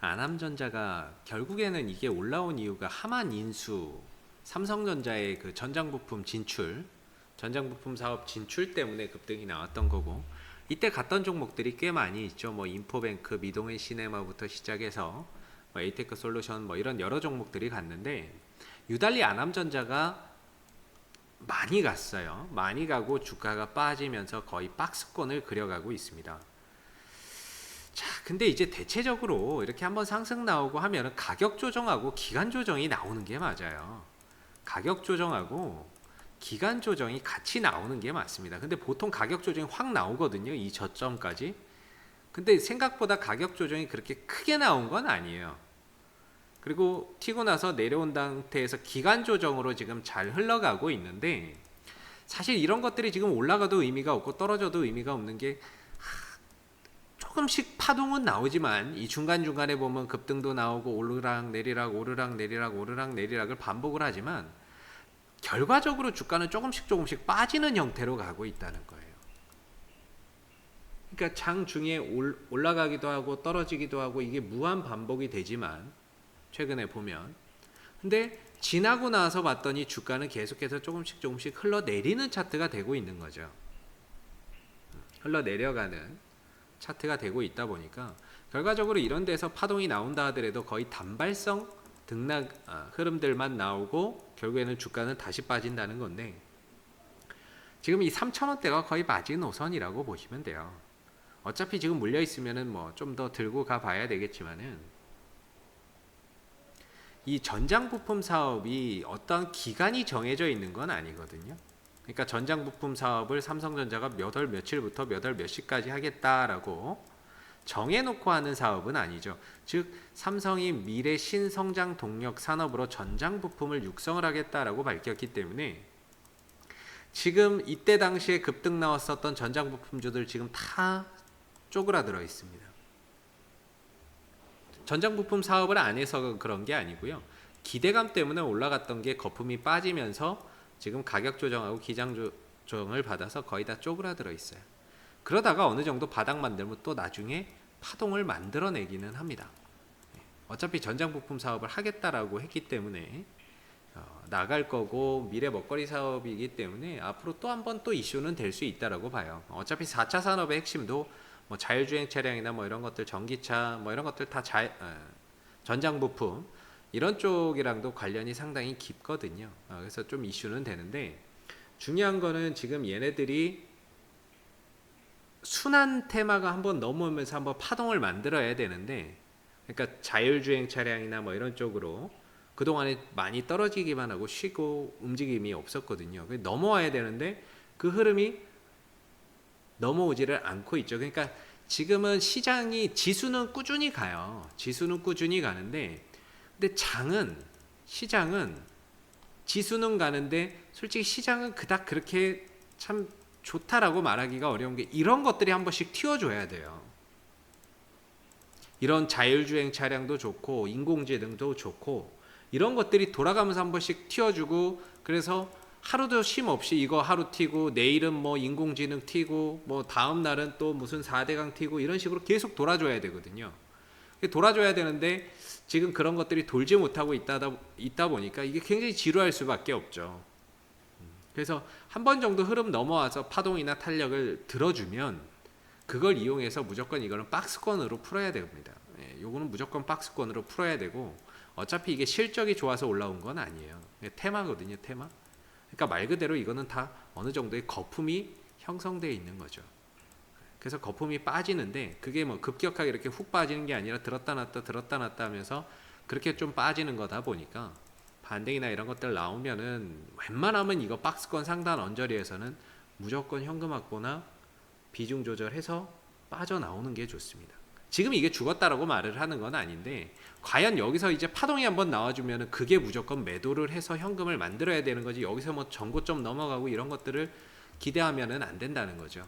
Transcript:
안암전자가 결국에는 이게 올라온 이유가 하만 인수 삼성전자의 그 전장 부품 진출 전장 부품 사업 진출 때문에 급등이 나왔던 거고 이때 갔던 종목들이 꽤 많이 있죠. 뭐 인포뱅크, 미동의 시네마부터 시작해서 뭐 에이테크 솔루션 뭐 이런 여러 종목들이 갔는데 유달리 안암전자가 많이 갔어요. 많이 가고 주가가 빠지면서 거의 박스권을 그려가고 있습니다. 자, 근데 이제 대체적으로 이렇게 한번 상승 나오고 하면은 가격 조정하고 기간 조정이 나오는 게 맞아요. 가격 조정하고 기간 조정이 같이 나오는 게 맞습니다. 근데 보통 가격 조정이 확 나오거든요. 이 저점까지. 근데 생각보다 가격 조정이 그렇게 크게 나온 건 아니에요. 그리고 튀고 나서 내려온 상태에서 기간 조정으로 지금 잘 흘러가고 있는데 사실 이런 것들이 지금 올라가도 의미가 없고 떨어져도 의미가 없는 게 하, 조금씩 파동은 나오지만 이 중간중간에 보면 급등도 나오고 오르락 내리락 오르락 내리락 오르락 내리락을 반복을 하지만 결과적으로 주가는 조금씩 조금씩 빠지는 형태로 가고 있다는 거예요. 그러니까 장 중에 올, 올라가기도 하고 떨어지기도 하고 이게 무한 반복이 되지만 최근에 보면 근데 지나고 나서 봤더니 주가는 계속해서 조금씩 조금씩 흘러내리는 차트가 되고 있는 거죠. 흘러내려가는 차트가 되고 있다 보니까 결과적으로 이런 데서 파동이 나온다 하더라도 거의 단발성 등락 아, 흐름들만 나오고 결국에는 주가는 다시 빠진다는 건데 지금 이 3,000원대가 거의 마지노선이라고 보시면 돼요. 어차피 지금 물려 있으면은 뭐 좀 더 들고 가 봐야 되겠지만은 이 전장 부품 사업이 어떤 기간이 정해져 있는 건 아니거든요. 그러니까 전장 부품 사업을 삼성전자가 몇 월 며칠부터 몇 월 몇 시까지 하겠다라고 정해놓고 하는 사업은 아니죠. 즉 삼성이 미래 신성장 동력 산업으로 전장 부품을 육성을 하겠다라고 밝혔기 때문에 지금 이때 당시에 급등 나왔었던 전장 부품주들 지금 다 쪼그라들어 있습니다. 전장 부품 사업을 안 해서 그런 게 아니고요. 기대감 때문에 올라갔던 게 거품이 빠지면서 지금 가격 조정하고 기장 조정을 받아서 거의 다 쪼그라들어 있어요. 그러다가 어느 정도 바닥 만들면 또 나중에 파동을 만들어내기는 합니다. 네. 어차피 전장 부품 사업을 하겠다라고 했기 때문에 어, 나갈 거고 미래 먹거리 사업이기 때문에 앞으로 또 한 번 또 이슈는 될 수 있다라고 봐요. 어차피 4차 산업의 핵심도 뭐 자율주행 차량이나 뭐 이런 것들 전기차 뭐 이런 것들 다 자, 어, 전장 부품 이런 쪽이랑도 관련이 상당히 깊거든요. 어, 그래서 좀 이슈는 되는데 중요한 거는 지금 얘네들이 순환 테마가 한번 넘어오면서 한번 파동을 만들어야 되는데 그러니까 자율주행 차량이나 뭐 이런 쪽으로 그동안에 많이 떨어지기만 하고 쉬고 움직임이 없었거든요. 넘어와야 되는데 그 흐름이 넘어오지를 않고 있죠. 그러니까 지금은 시장이 지수는 꾸준히 가요. 지수는 꾸준히 가는데 근데 장은 시장은 지수는 가는데 솔직히 시장은 그닥 그렇게 참 좋다라고 말하기가 어려운 게 이런 것들이 한 번씩 튀어줘야 돼요. 이런 자율주행 차량도 좋고 인공지능도 좋고 이런 것들이 돌아가면서 한 번씩 튀어주고 그래서 하루도 쉼 없이 이거 하루 튀고 내일은 뭐 인공지능 튀고 뭐 다음 날은 또 무슨 4대강 튀고 이런 식으로 계속 돌아줘야 되거든요. 돌아줘야 되는데 지금 그런 것들이 돌지 못하고 있다, 있다 보니까 이게 굉장히 지루할 수밖에 없죠. 그래서 한 번 정도 흐름 넘어와서 파동이나 탄력을 들어주면 그걸 이용해서 무조건 이거는 박스권으로 풀어야 됩니다. 예, 요거는 무조건 박스권으로 풀어야 되고 어차피 이게 실적이 좋아서 올라온 건 아니에요. 테마거든요, 테마. 그러니까 말 그대로 이거는 다 어느 정도의 거품이 형성되어 있는 거죠. 그래서 거품이 빠지는데 그게 뭐 급격하게 이렇게 훅 빠지는 게 아니라 들었다 놨다 들었다 놨다 하면서 그렇게 좀 빠지는 거다 보니까 반등이나 이런 것들 나오면은 웬만하면 이거 박스권 상단 언저리에서는 무조건 현금 확보나 비중 조절해서 빠져나오는 게 좋습니다. 지금 이게 죽었다라고 말을 하는 건 아닌데 과연 여기서 이제 파동이 한번 나와주면은 그게 무조건 매도를 해서 현금을 만들어야 되는 거지 여기서 뭐 전고점 넘어가고 이런 것들을 기대하면은 안 된다는 거죠.